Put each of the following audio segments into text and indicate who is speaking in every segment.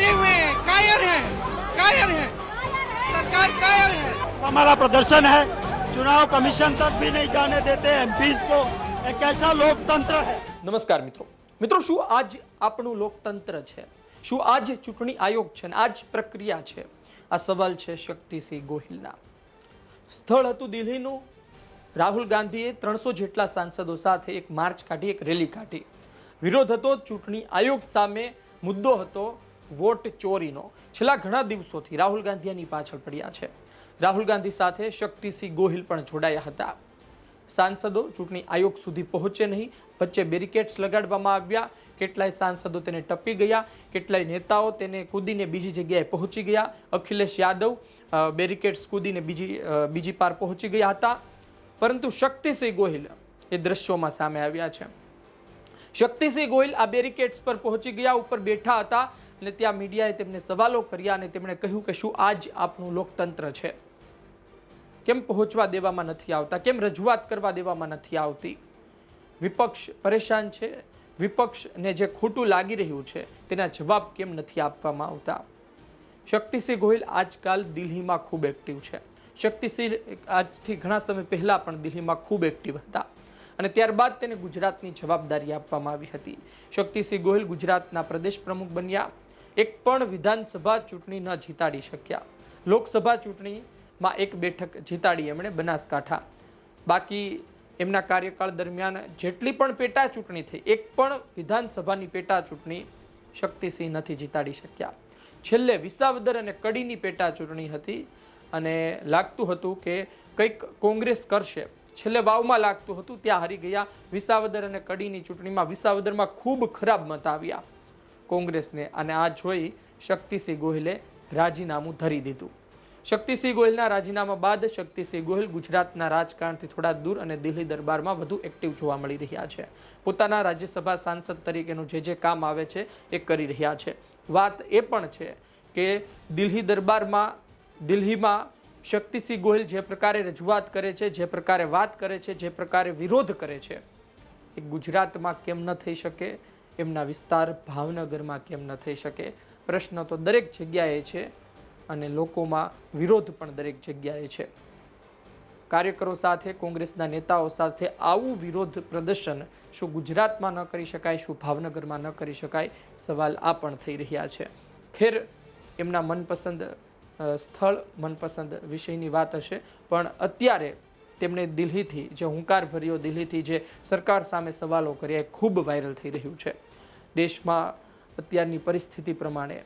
Speaker 1: बैठे हुए हैं कायर हैं कायर हैं सरकार कायर है
Speaker 2: हमारा प्रदर्शन है चुनाव कमीशन तक भी नहीं जाने देते एमपीज को ये कैसा लोकतंत्र है
Speaker 3: નમસ્કાર મિત્રો મિત્રો શું આજ આપણું લોકતંત્ર છે શું આજ ચૂંટણી આયોગ છે ને આજ પ્રક્રિયા છે આ સવાલ છે શક્તિસિંહ ગોહિલના સ્થળ હતું દિલ્હીનું રાહુલ ગાંધીએ ત્રણસો જેટલા સાંસદો સાથે એક માર્ચ કાઢી એક રેલી કાઢી વિરોધ હતો ચૂંટણી આયોગ સામે મુદ્દો હતો વોટ ચોરીનો છેલ્લા ઘણા દિવસોથી રાહુલ ગાંધી એની પાછળ પડ્યા છે. રાહુલ ગાંધી સાથે શક્તિસિંહ ગોહિલ પણ જોડાયા હતા. સાંસદો ચૂંટણી આયોગ સુધી પહોંચે નહીં, વચ્ચે બેરિકેડ્સ લગાડવામાં આવ્યા, કેટલાય સાંસદો તેને ટપી ગયા, કેટલાય નેતાઓ તેને કૂદીને બીજી જગ્યાએ પહોંચી ગયા. અખિલેશ યાદવ બેરિકેડ્સ કૂદીને બીજી બીજી પાર પહોંચી ગયા હતા. પરંતુ શક્તિસિંહ ગોહિલ એ દ્રશ્યોમાં સામે આવ્યા છે. શક્તિસિંહ ગોહિલ આ બેરિકેડ્સ પર પહોંચી ગયા, ઉપર બેઠા હતા અને ત્યાં મીડિયાએ તેમને સવાલો કર્યા અને તેમણે કહ્યું કે શું આજ આપણું લોકતંત્ર છે? કેમ પહોંચવા દેવામાં નથી આવતા? કેમ રજૂઆત કરવા દેવામાં નથી આવતી? વિપક્ષ પરેશાન છે? વિપક્ષને જે ખોટું લાગી રહ્યું છે, તેના જવાબ કેમ નથી આપવામાં આવતા? શક્તિસિંહ ગોહિલ આજકાલ દિલ્હીમાં ખૂબ એક્ટિવ છે. શક્તિસિંહ, આજથી ઘણા સમય પહેલાં પણ દિલ્હીમાં ખૂબ એક્ટિવ હતા. અને ત્યારબાદ તેને ગુજરાતની જવાબદારી આપવામાં આવી હતી. શક્તિસિંહ ગોહિલ ગુજરાતના પ્રદેશ પ્રમુખ બન્યા. એક પણ વિધાનસભા ચૂંટણી ન જીતાડી શક્યા. લોકસભા ચૂંટણીમાં એક બેઠક જીતાડી એમણે બનાસકાંઠા. બાકી એમના કાર્યકાળ દરમિયાન જેટલી પણ પેટા ચૂંટણી થઈ, એક પણ વિધાનસભાની પેટા ચૂંટણી શક્તિસિંહ નથી જીતાડી શક્યા. છેલ્લે વિસાવદર અને કડીની પેટા ચૂંટણી હતી અને લાગતું હતું કે કંઈક કોંગ્રેસ કરશે. છેલ્લે વાવમાં લાગતું હતું, ત્યાં હારી ગયા. વિસાવદર અને કડીની ચૂંટણીમાં વિસાવદરમાં ખૂબ ખરાબ મત આવ્યા. કોંગ્રેસને અને આ જોઈ શક્તિસિંહ ગોહિલે રાજીનામું ધરી દીધું. શક્તિસિંહ ગોહિલના રાજીનામા બાદ શક્તિસિંહ ગોહિલ ગુજરાતના રાજકારણથી થોડા દૂર અને દિલ્હી દરબારમાં વધુ એક્ટિવ જોવા મળી રહ્યા છે. પોતાના રાજ્યસભા સાંસદ તરીકેનું જે જે કામ આવે છે એ કરી રહ્યા છે. વાત એ પણ છે કે દિલ્હી દરબારમાં, દિલ્હીમાં શક્તિસિંહ ગોહિલ જે પ્રકારે રજૂઆત કરે છે, જે પ્રકારે વાત કરે છે, જે પ્રકારે વિરોધ કરે છે, એ ગુજરાતમાં કેમ ન થઈ શકે? એમના વિસ્તાર ભાવનગરમાં કેમ ન થઈ શકે? પ્રશ્ન તો દરેક જગ્યાએ છે અને લોકોમાં વિરોધ પણ દરેક જગ્યાએ છે. કાર્યકરો સાથે, કોંગ્રેસના નેતાઓ સાથે આવું વિરોધ પ્રદર્શન શું ગુજરાતમાં ન કરી શકાય, શું ભાવનગરમાં ન કરી શકાય? સવાલ આ પણ થઈ રહ્યા છે. ખેર, એમના મનપસંદ સ્થળ મનપસંદ વિષયની વાત હશે. પણ અત્યારે તેમણે દિલ્હીથી, જે હુંકાર ભર્યો દિલ્હીથી, જે સરકાર સામે સવાલો કર્યા, એ ખૂબ વાયરલ થઈ રહ્યું છે. દેશમાં અત્યારની પરિસ્થિતિ પ્રમાણે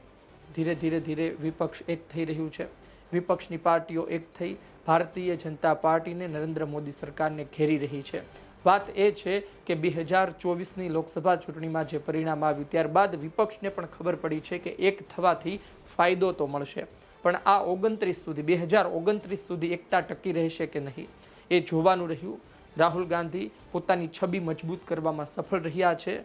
Speaker 3: ધીરે ધીરે ધીરે વિપક્ષ એક થઈ રહ્યું છે. વિપક્ષની પાર્ટીઓ એક થઈ. ભારતીય જનતા પાર્ટીને નરેન્દ્ર મોદી સરકારને ઘેરી રહી છે. વાત એ છે કે બે હજાર ચોવીસની લોકસભા ચૂંટણીમાં જે પરિણામ આવ્યું, ત્યારબાદ વિપક્ષને પણ ખબર પડી છે કે એક થવાથી ફાયદો તો મળશે. પણ આ ઓગણત્રીસ સુધી, બે હજાર ઓગણત્રીસ સુધી એકતા ટકી રહેશે કે નહીં, એ જોવાનું રહ્યું. રાહુલ ગાંધી પોતાની છબી મજબૂત કરવામાં સફળ રહ્યા છે.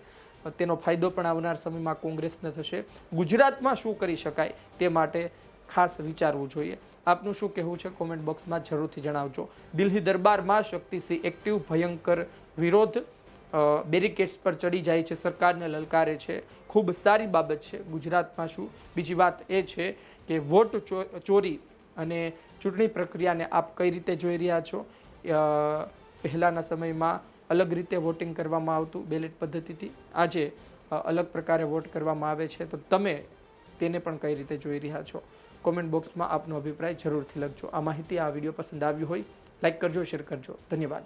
Speaker 3: તેનો ફાયદો પણ આવનાર સમયમાં કોંગ્રેસને થશે. ગુજરાતમાં શું કરી શકાય તે માટે ખાસ વિચારવું જોઈએ. આપનું શું કહેવું છે? કોમેન્ટ બોક્સમાં જરૂરથી જણાવજો. દિલ્હી દરબારમાં શક્તિસિંહ એક્ટિવ, ભયંકર વિરોધ બેરિકેડ્સ પર ચડી જાય છે, સરકારને લલકારે છે. ખૂબ સારી બાબત છે ગુજરાતમાં શું? બીજી વાત એ છે કે વોટ ચોરી અને ચૂંટણી પ્રક્રિયાને આપ કઈ રીતે જોઈ રહ્યા છો? પહેલાંના સમયમાં અલગ રીતે વોટિંગ કરવામાં આવતું બેલેટ પદ્ધતિથી. આજે અલગ પ્રકારે વોટ કરવામાં આવે છે. તો તમે તેને પણ કઈ રીતે જોઈ રહ્યા છો? કોમેન્ટ બોક્સમાં આપનો અભિપ્રાય જરૂરથી લખજો. આ માહિતી આ વીડિયો પસંદ આવ્યું હોય, લાઈક કરજો, શેર કરજો. ધન્યવાદ.